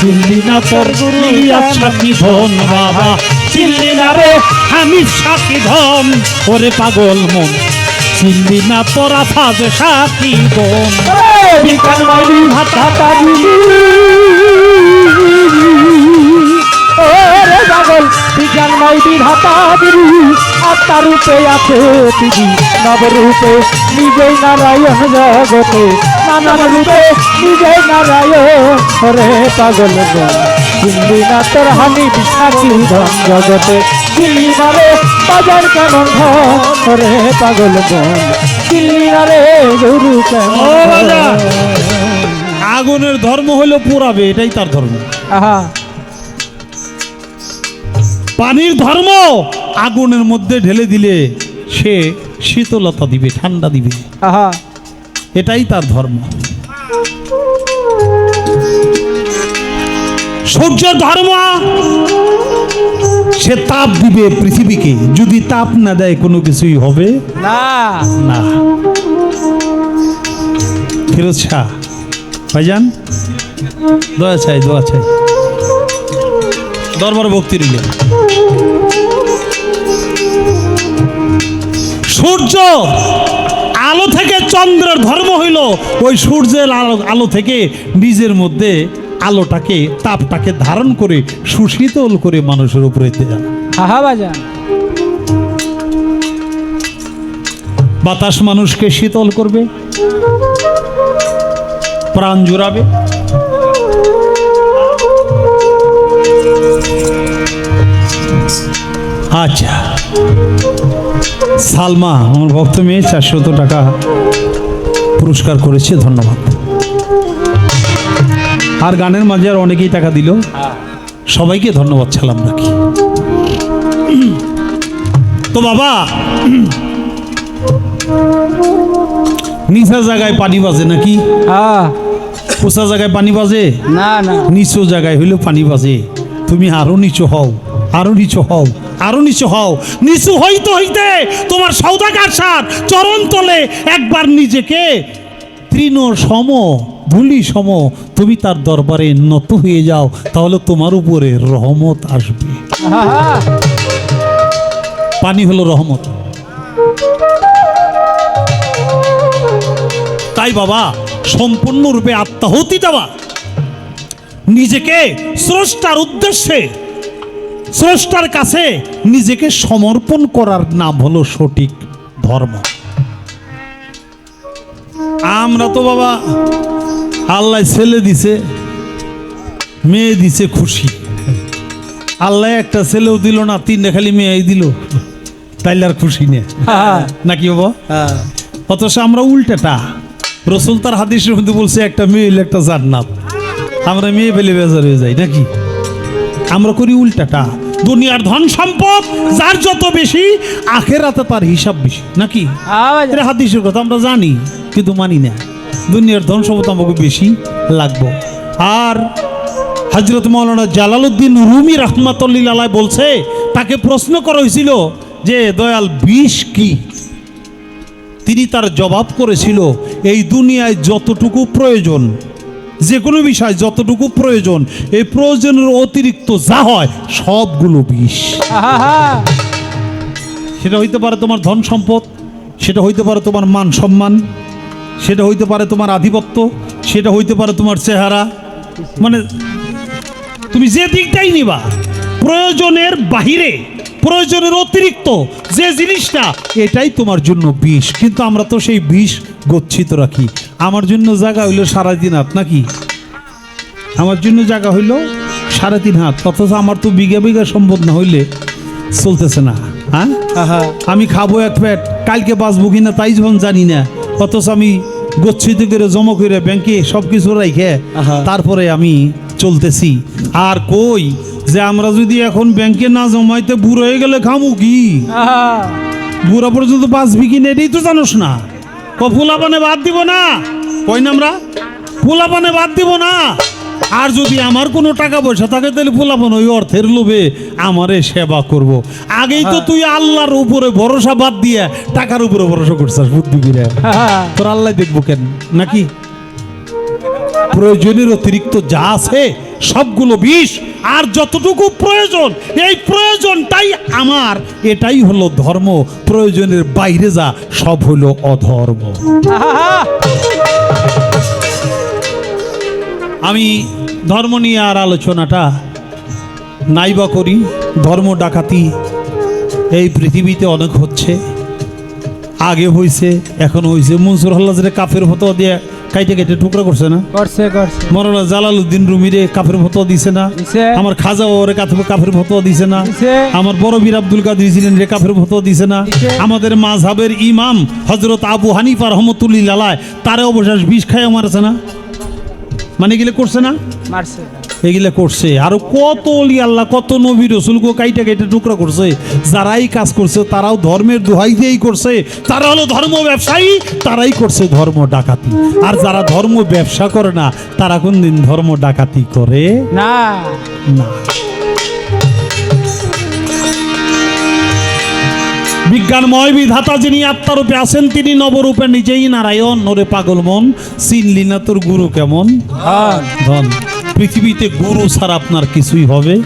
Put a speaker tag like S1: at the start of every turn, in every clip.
S1: চিল্লি না তোর সাকি ধন বাবা। চিল্লি না রে, আমি সাকি ধন, ওরে পাগল মন। চিল্লি না তোরা ফাজ সাকি ধন
S2: ভাতা পাগল বিকাল মাইরি ভাতা দিরি আত্মা রূপে আছে দিদি নবরূপে নিজেই নারায়ণ জগতে নানান রূপে নিজেই নারায়ণ ওরে পাগল চিনলি না তোর হানি বিশাখী ধন জগতে চিনলি না রে বাজার কেমন ধন ওরে পাগল গণ চিনলি না রে গুরু কেমন। ধন।
S1: আগুনের ধর্ম হলো পুরাবে এটাই তার ধর্ম
S2: আহা
S1: পানির ধর্ম। আগুনের মধ্যে ঢেলে দিলে সে শীতলতা দিবে ঠান্ডা দিবে।
S2: আহা।
S1: এটাই তার ধর্ম। সূর্য ধর্ম। সে তাপ দিবে পৃথিবীকে। যদি তাপ না দেয় কোনো কিছুই হবে
S2: না।
S1: না। ফিরোজ শাহ ভাইজান? দোয়া চাই দোয়া চাই। দরবার ভক্তি নিলে। সূর্য আলো থেকে চন্দ্রের ধর্ম হইল ওই সূর্যের আলো আলো থেকে নিজের মধ্যে আলোটাকে তাপটাকে ধারণ করে সুশীতল করে মানুষের উপরে দেয়া
S2: আহা
S1: বাতাস মানুষকে শীতল করবে প্রাণ জুড়াবে। আচ্ছা। সালমা আমার ভক্ত মেয়ে চারশত টাকা পুরস্কার করেছে ধন্যবাদ। আর গানের মাঝে আর অনেকেই টাকা দিল। সবাইকে ধন্যবাদ ছালাম নাকি তো বাবা নিচা জায়গায় পানি বাজে নাকি? উঁচা জায়গায় পানি বাজে?
S2: না না।
S1: নিচু জায়গায় হইলেও পানি বাজে। তুমি আরও নিচু হও আরও নিচু হও। আরও নিচু হও। নিচু হইতে হইতে তোমার সৌদাগার সার চরণ তলে একবার নিজেকে তৃণ সম, ধুলি সম, তুমি তার দরবারে নত হয়ে যাও, তাহলে তোমার উপরে রহমত আসবে। পানি হলো রহমত। তাই বাবা, সম্পূর্ণরূপে আত্মাহতি দেওয়া। নিজেকে স্রষ্টার উদ্দেশ্যে স্রষ্টার কাছে নিজেকে সমর্পণ করার নাম হলো সঠিক ধর্ম। আমরা তো বাবা আল্লাহ ছেলে দিছে, মেয়ে দিছে খুশি। আল্লাহ একটা ছেলেও দিল না, তিনটা খালি মেয়েই দিল। তাইলে আর খুশি নে। নাকি বাবা? অথচ আমরা উল্টাটা। রসুল তার হাদিসের মধ্যে বলছে, একটা মেয়ে হইলে একটা জান্নাত। আমরা মেয়ে পেলে বেজার হয়ে যাই, নাকি? আমরা করি উল্টাটা। দুনিয়ার ধন সম্পদ যার যত বেশি আখের আখেরাতে তার হিসাব বেশি। নাকি? এটা হাদিসের কথা আমরা জানি কিন্তু মানি না। দুনিয়ার ধন সম্পদ আমাকে বেশি লাগবো। আর হজরত মৌলানা জালালউদ্দিন রুমি রহমাতুল্লিল বলছে তাকে প্রশ্ন করা হয়েছিল যে দয়াল বিষ কি? তিনি তার জবাব করেছিল এই দুনিয়ায় যতটুকু প্রয়োজন যে কোনো বিষয় যতটুকু প্রয়োজন এই প্রয়োজনের অতিরিক্ত যা হয় সবগুলো বিষ। সেটা হইতে পারে তোমার ধন সম্পদ সেটা হইতে পারে তোমার মান সম্মান সেটা হইতে পারে তোমার আধিপত্য সেটা হইতে পারে তোমার চেহারা। মানে তুমি যে দিকটাই নিবা প্রয়োজনের বাহিরে প্রয়োজনের অতিরিক্ত যে জিনিসটা এটাই তোমার জন্য বিষ। কিন্তু আমরা তো সেই বিষ গচ্ছিত রাখি। আমার জন্য জায়গা হইল সারা দিন হাত নাকি? আমার জন্য জায়গা হইল সাড়ে তিন হাত। অথচ আমার তো বিঘা বিঘা সম্পদ না হইলে চলতেছে না। হ্যাঁ? আমি খাব এক প্যাট কালকে বাঁচবো কিনা তাই যখন জানি না। অথচ আমি গচ্ছিত করে জমা করে ব্যাংকে সব কিছু রাইখে। তারপরে আমি চলতেছি। আর কই? যে আমরা যদি এখন ব্যাংকে না জমাইতে বুড়ো হয়ে গেলে খামু কি? বুড়া পর্যন্ত বাঁচবি কিনা এটাই তো জানোস না। ক ফুলাপানে বাদ দিব না। কই না আমরা ফুলাপানে বাদ দিব না। আর যদি আমার কোনো টাকা পয়সা থাকে তাহলে ফুলাপান ওই অর্থের লোভে আমারে সেবা করব। আগেই তো তুই আল্লাহর উপরে ভরসা বাদ দিয়ে টাকার উপরে ভরসা করছিস বুদ্ধি করে। তোর আল্লাহ দেখব কেন? নাকি? প্রয়োজনের অতিরিক্ত যা আছে সবগুলো বিষ আর যতটুকু প্রয়োজন, এই প্রয়োজনটাই আমার। এটাই হলো ধর্ম। প্রয়োজনের বাইরে যা, সব হলো অধর্ম! আমি ধর্ম নিয়ে আর আলোচনাটা নাইবা করি। ধর্ম ডাকাতি এই পৃথিবীতে অনেক হচ্ছে। আগে হয়েছে এখন হয়েছে মনসুর হল্লাজরে কাফের হতো দিয়ে কাইটে খাইতে টুকরা করছে না?
S2: করছে করছে।
S1: মরনা জালালউদ্দিন রুমিরে কাফের ফটো দিছে না। আমার খাজা ওরে কাফের কাফের ফটো দিছে না। আমার বড় বীর আব্দুল কাদের ছিলেন রে কাফের ফটো দিছে না। আমাদের মাঝহাবের ইমাম হযরত আবু হানিফা রহমতুল্লিল আলায় তারে অবশেষ বিষ খাইয়া মারছে না? মানে গেলে করছে না?
S2: মারছে।
S1: এগুলা করছে। আর কত অলি আল্লাহ কত নবী রসুলকে কাইটা কাইটা টুকরা করছে। যারাই কাজ করছে তারাও ধর্মের দোহাই দিয়েই করছে। তারা হলো ধর্ম ব্যবসায়ী তারাই করছে ধর্ম ডাকাতি। আর যারা ধর্ম ব্যবসা করে না তারা কোনদিন ধর্ম ডাকাতি করে?
S2: না।
S1: না। বিজ্ঞানময় বিধাতা যিনি আত্মারূপে আছেন তিনি নবরূপে নিজেই নারায়ণ। নরে পাগল মন চিনলি না তোর গুরু কেমন? ধন। পৃথিবীতে গুরু ছাড়া আপনার কিছুই হবে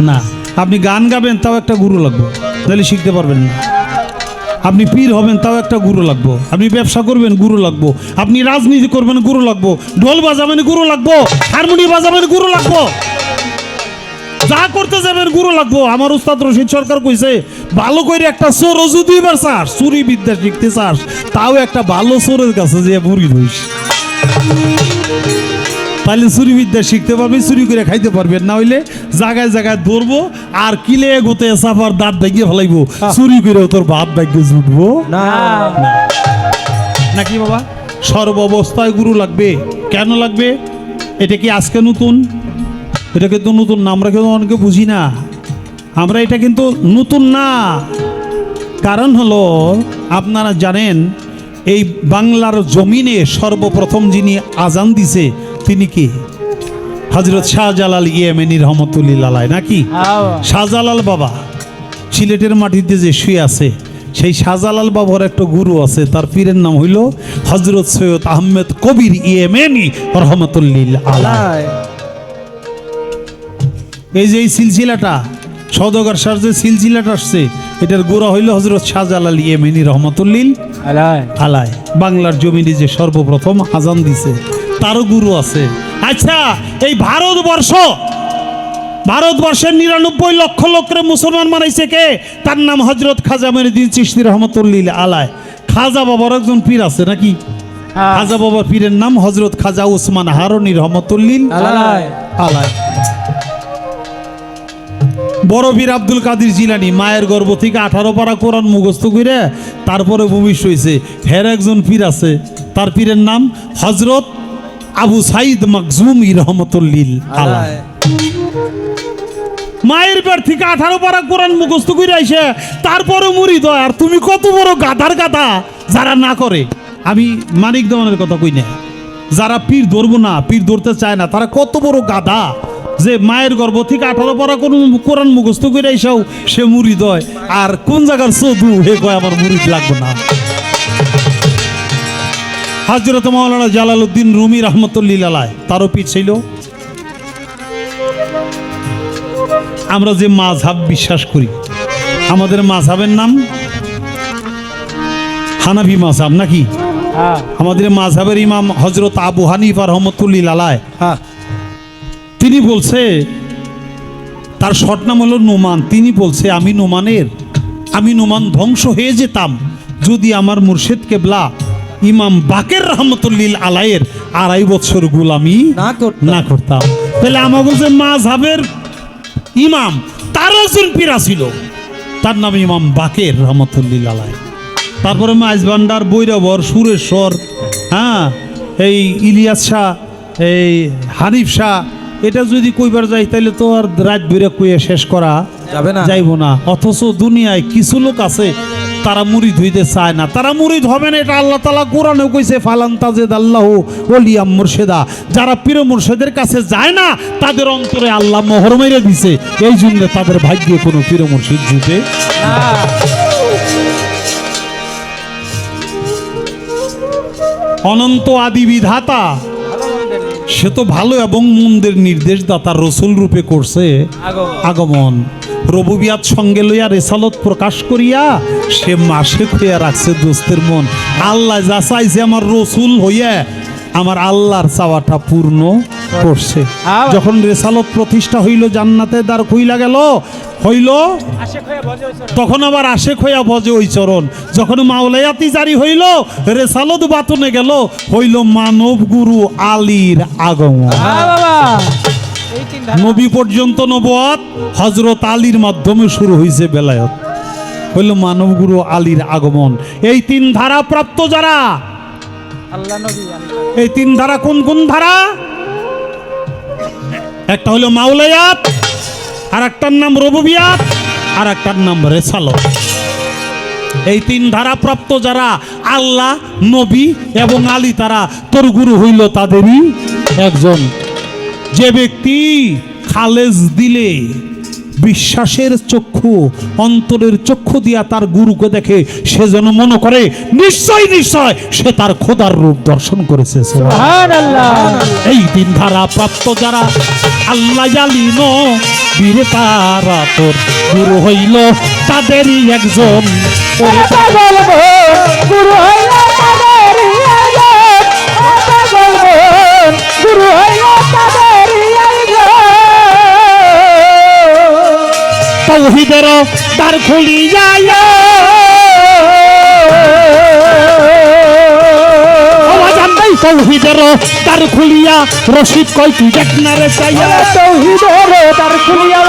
S1: না। আপনি গান গাবেন, তাও একটা গুরু লাগবে। তাহলে শিখতে পারবেন না। আপনি পীর হবেন, তাও একটা গুরু লাগবো। আপনি ব্যবসা করবেন, গুরু লাগবো। আপনি রাজনীতি করবেন, গুরু লাগবো। ঢোল বাজাবেন, গুরু লাগবো। হারমোনিয়াম বাজাবেন, গুরু লাগবো। যা করতে যাবেন, গুরু লাগবো। আমার উস্তাদ রশিদ সরকার কইছে, ভালো করে একটা চোর যদি এবার চাস। চুরি বিদ্যা শিখতে চাস। তাও একটা ভালো চোরের কাছে যে মুরগি ধরিস। তাহলে চুরি বিদ্যা শিখতে পারবে চুরি করে খাইতে পারবেন না হইলে জায়গায় জায়গায় ধরবো আর কিলে গোতে সাফার দাঁত ভেঙে ফেলাইবো। চুরি করে তোর ভাত ভাগ্যে জুটবো।
S2: না।
S1: নাকি বাবা? সর্ব অবস্থায় গুরু লাগবে। কেন লাগবে? এটা কি আজকে নতুন? এটা কিন্তু নতুন না আমরা কিন্তু অনেকে বুঝি না। আমরা এটা কিন্তু নতুন না। কারণ হলো আপনারা জানেন এই বাংলার জমিনে সর্বপ্রথম যিনি আজান দিছে তিনি কি? হজরত শাহজালাল ইয়েমেনি রহমতুল্লিল আলাই নাকি? শাহজালাল বাবা সিলেটের মাটিতে যে শুয়ে আছে সেই শাহজালাল বাবার একটা গুরু আছে তার পীরের নাম হইল হজরত সৈয়দ আহমেদ কবির ইয়েমেনি রহমতুল্লিল আলাই। এই যে এই সিলসিলাটা সদগর সার যে সিলসিলাটা আসছে এটার গোড়া হইল হজরত শাহজালাল ইয়েমেনি রহমতুল্লিল
S2: আলাই।
S1: আলায় বাংলার জমিনে যে সর্বপ্রথম আজান দিছে তারও গুরু আছে। আচ্ছা এই ভারতবর্ষ ভারতবর্ষের নিরানব্বই লক্ষ লোকের মুসলমান মানাইছে কে? তার নাম হজরত খাজা মনিদ্দিন চিস্তি রহমতুল্লিল আলায় খাজা বাবার একজন পীর আছে নাকি?
S2: হ্যাঁ।
S1: খাজা বাবার পীরের নাম হজরত খাজা উসমান হারনি রহমতুল্লিল আলায় বড় বীর আব্দুল কাদির জিলানি মায়ের গর্ভ থেকে আঠারো পারা কোরআন মুখস্থ করে তারপরে ভূমিষ্ঠ হয়েছে হের একজন পীর আছে তার পীরের নাম হজরত আবু সাইদ মকজুম রহমতুল্লিল আলায়। মায়ের পেট থেকে আঠারো পারা কোরআন মুখস্থ করে আইসে তারপরে মুড়ি দয় আর তুমি কত বড় গাধার গাধা যারা না করে। আমি মানিক দেওয়ানের কথা কই না যারা পীর ধরবো না পীর ধরতে চায় না তারা কত বড় গাধা যে মায়ের গর্ভ থেকে আঠারো পারা কোন কোরআন মুখস্থ করে আইসাও সে মুড়ি দয় আর কোন জায়গার চৌধু হে কয় আমার মুড়ি লাগবে না। হাজরত মাওলানা জালালউদ্দিন রুমি রহমতুল্লিল আলায় তারও পীর ছিল। আমরা যে মাঝহাব বিশ্বাস করি আমাদের মাঝহাবের নাম হানাফি মাঝহাব নাকি?
S2: হ্যাঁ।
S1: আমাদের মাঝহাবের ইমাম হজরত আবু হানিফা রহমতুল্লিল আলায়
S2: হ্যাঁ।
S1: তিনি বলছে তার শর্ট নাম হলো নোমান। তিনি বলছে আমি নোমানের আমি নোমান ধ্বংস হয়ে যেতাম যদি আমার মুর্শেদ কেবলা ইমাম বাকের রহমতুল্লিল আলায়ের আড়াই বছর গুলামি
S2: না করতাম।
S1: না করতাম তাহলে আমাকে যে মাঝহাবের ইমাম তার একজন পীরা ছিল তার নাম ইমাম বাকের রহমতুল্লিল আলাই তারপরে মাইজভান্ডার বৈরবর সুরেশ্বর হ্যাঁ এই ইলিয়াস শাহ এই হানিফ শাহ এটা যদি কইবার যাই তাহলে তো আর রাত বেরে কইয়ে শেষ করা
S2: যাবে না।
S1: যাইব না অথচ দুনিয়ায় কিছু লোক আছে তারা মুরিদ হইতে চায় না। তারা মুরিদ হবে না এটা আল্লাহ তালা কোরআনে কইছে ফালান তাজেদ আল্লাহ ওলিয়াম মুর্শেদা। যারা পীর মুর্শেদের কাছে যায় না তাদের অন্তরে আল্লাহ মোহর মেরে দিছে। এই জন্য তাদের ভাগ্যে কোনো পীর মুর্শিদ জুটে অনন্ত আদি বিধাতা। সে তো ভালো এবং মন্দের নির্দেশ দাতা রসুল রূপে করছে আগমন। রবুবিয়াত সঙ্গে লইয়া রেসালত প্রকাশ করিয়া সে মাসে হইয়া রাখছে দোস্তের মন। আল্লাহ যা চাইছে আমার রসুল হইয়া আমার আল্লাহর চাওয়াটা পূর্ণ করছে। যখন রেসালত প্রতিষ্ঠা হইল জান্নাতে দ্বার খুইলা গেল হইল তখন আবার আশেক হইয়া ভজে ওই চরণ। যখন মাওলায়াতি জারি হইল রেসালত বাতনে গেল হইল মানব গুরু আলীর আগমন। নবী পর্যন্ত নবত হজরত আলীর মাধ্যমে শুরু হয়েছে বেলায়ত। হইল মানবগুরু আলীর আগমন। এই তিন ধারা প্রাপ্ত যারা? এই তিন ধারা কোন কোন ধারা? একটা হলো মাওলায়াত আর একটার নাম রবুবিয়াত আর একটার নাম রেসালত। এই তিন ধারা প্রাপ্ত যারা? আল্লাহ নবী এবং আলী তারা। তোর গুরু হইল তাদেরই একজন। যে ব্যক্তি খালেজ দিলে বিশ্বাসের চক্ষু, অন্তরের চক্ষু দিয়া তার গুরুকে দেখে, সে যেন মনে করে, নিশ্চয় নিশ্চয়, সে তার খোদার রূপ দর্শন করেছে। এই দিন ধারা প্রাপ্ত যারা, আল্লাহ জালিন বীরে তারা তোর গুরু হইল তাদেরই একজন।
S2: গুরু হইল
S1: তৌহিদের দ্বার খুলি যায় তৌহিদের তার খুলিয়া। রশিদ কয়টি দেখ না রে চাইয়া
S2: তৌহিদের তার খুলিয়া